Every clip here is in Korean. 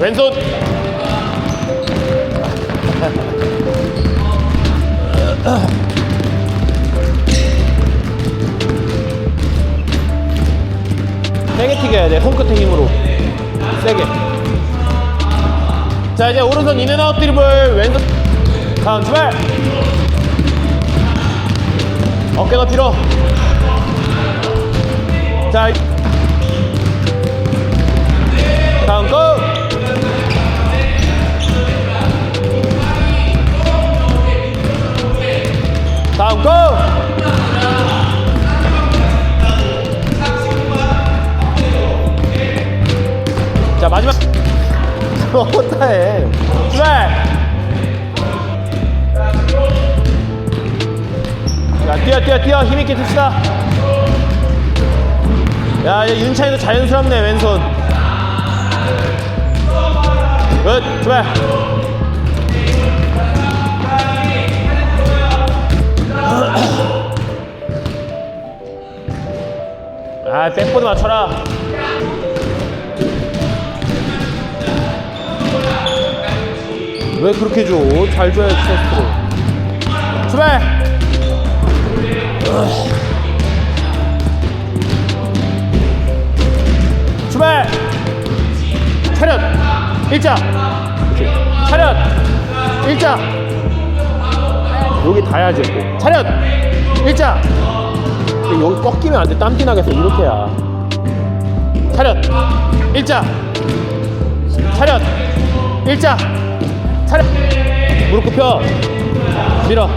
왼손. 세게 튀겨야 돼. 손끝의 힘으로. 세게. 자 이제 오른손 인앤아웃 드리블. 왼손. 다음 출발. 어깨 높이로. 자 다음 고 자 마지막. 어따 해. 출발! 자 뛰어 뛰어 뛰어. 힘있게 듭시다. 야 윤찬이도 자연스럽네 왼손. 굿 출발. 아 백보드 맞춰라 왜 그렇게 줘? 잘 줘야지 테스트로. 출발! 출발! 차렷! 일자. 차렷! 일자! 여기 또. 차렷! 일자! 여기 꺾이면 안 돼. 땀띠 나겠어. 이렇게 해야. 차렷! 일자! 차렷! 일자 차렷 무릎 굽혀. 밀어.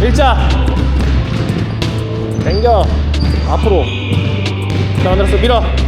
일자. 당겨. 앞으로. 자 만들었어. 밀어